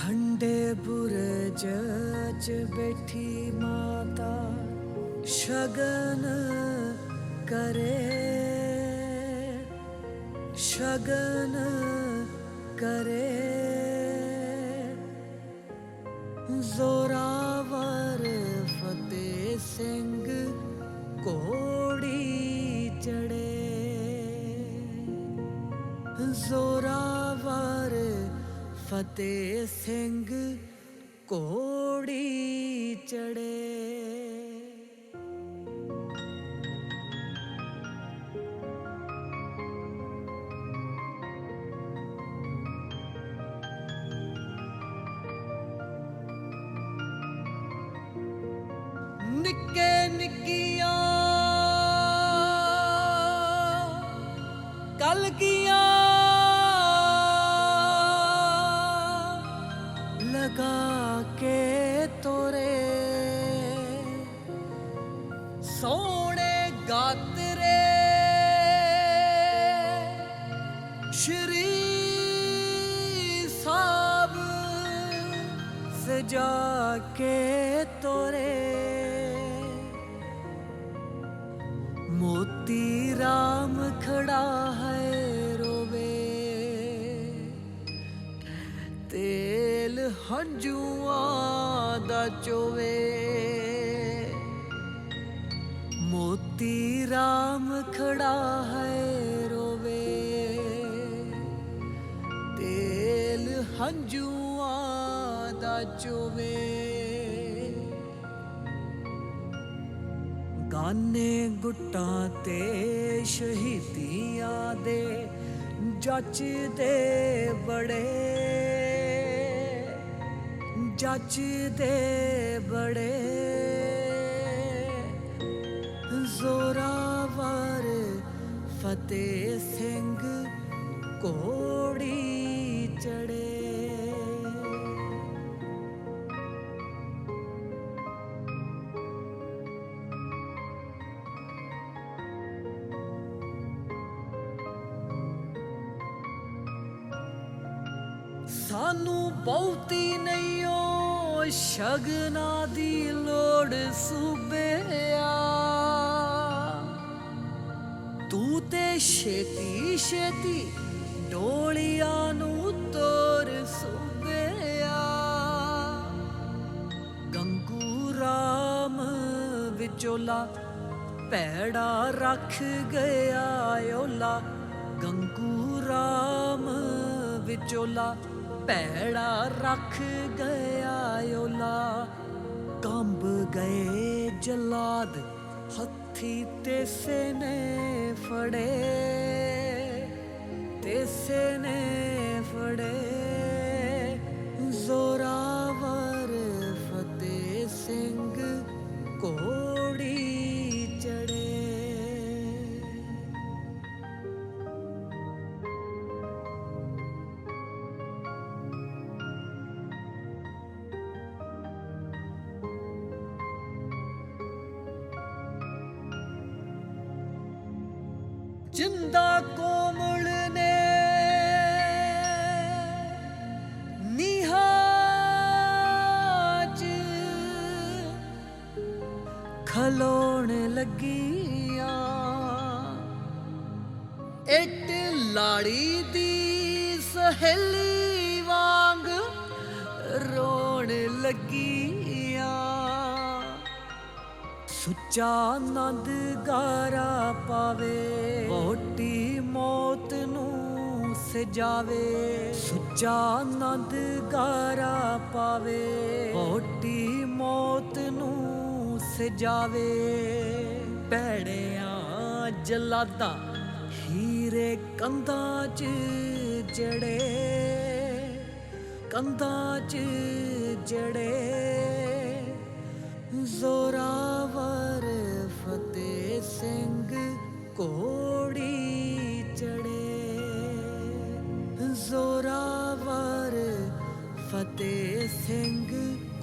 ਠੰਡੇ ਬੁਰਜ ਚ ਬੈਠੀ ਮਾਤਾ ਸ਼ਗਨ ਕਰੇ। ਸ਼ਗਨ ਕਰੇ। ਜ਼ੋਰਾਵਰ ਫਤਿਹ ਸਿੰਘ ਕੋੜੀ ਚੜੇ ਜ਼ੋਰਾਵਰ ਫਤਿਹ ਸਿੰਘ ਕੋੜੀ ਚੜੇ। ਨਿੱਕੇ ਨਿੱਕੀ ਸੋਹਣੇ ਗਾਤਰੇ। ਸ਼੍ਰੀ ਸਾਬ ਸਜਾ ਕੇ ਤੋਰੇ। ਮੋਤੀ ਰਾਮ ਖੜਾ ਹੈ ਰੋਵੇ। ਤੇਲ ਹੰਝੂਆਂ ਦਾ ਚੋਵੇ। ਰਾਮ ਖੜਾ ਹੈ ਰੋਵੇ। ਤੇਲ ਹੰਝੂਆਂ ਦਾ ਚੋਵੇ। ਗਾਨੇ ਗੁੱਟਾਂ ਤੇ ਸ਼ਹੀਦੀਆਂ ਦੇ ਜੱਚਦੇ ਬੜੇ। ਜੱਚਦੇ ਬੜੇ। ਜ਼ੋਰਾ ਫਤਿਹ ਸਿੰਘ ਕੋੜੀ ਚੜੇ। ਸਾਨੂੰ ਬਹੁਤੀ ਨਹੀਂ ਓ ਸ਼ਗਨਾ ਦੀ ਲੋੜ ਸੂਬਿਆ ਤੂੰ ਤੇ ਛੇਤੀ ਛੇਤੀ ਡੋਲੀਆਂ ਨੂੰ ਤੋਰ ਸੂਬਿਆ ਗੰਗੂ ਰਾਮ ਵਿਚੋਲਾ ਪੈੜਾ ਰੱਖ ਗਿਆ ਓਲਾ। ਗੰਗੂ ਰਾਮ ਵਿਚੋਲਾ ਪੈੜਾ ਰੱਖ ਗਿਆ ਓਲਾ। ਕੰਬ ਗਏ ਜਲਾਦ ਹੱਥੀ ਤੇਸੇ ਨੇ ਫੜੇ ਤੇਸੇ ਨੇ ਫੜੇ। ਜਿੰਦਾ ਕੋਮਲ ਨੇ ਨਿਹਾਜ ਖਲੋਣ ਲੱਗੀਆਂ। ਇੱਟ ਲਾੜੀ ਦੀ ਸਹੇਲੀ ਵਾਂਗ ਰੋਣ ਲੱਗੀ ਸੁੱਚਾ ਆਨੰਦ ਗਾਰਾ ਪਾਵੇ। ਮੋਟੀ ਮੌਤ ਨੂੰ ਸਜਾਵੇ। ਸੁੱਚਾ ਆਨੰਦ ਗਾਰਾ ਪਾਵੇ। ਮੋਟੀ ਮੌਤ ਨੂੰ ਸਜਾਵੇ। ਭੈੜਿਆਂ ਜਲਾਦਾ, ਹੀਰੇ ਕੰਧਾਂ 'ਚ ਜੜੇ। ਕੰਧਾਂ 'ਚ ਜੜੇ। ਜ਼ੋਰਾਵਰ ਫਤਿਹ ਸਿੰਘ ਕੋੜੀ ਚੜੇ। ਜ਼ੋਰਾਵਰ ਫਤਿਹ ਸਿੰਘ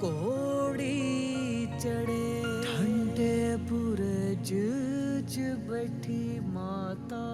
ਕੋੜੀ ਚੜੇ। ਠੰਡੇ ਬੁਰਜ ਚ ਬੈਠੀ ਮਾਤਾ।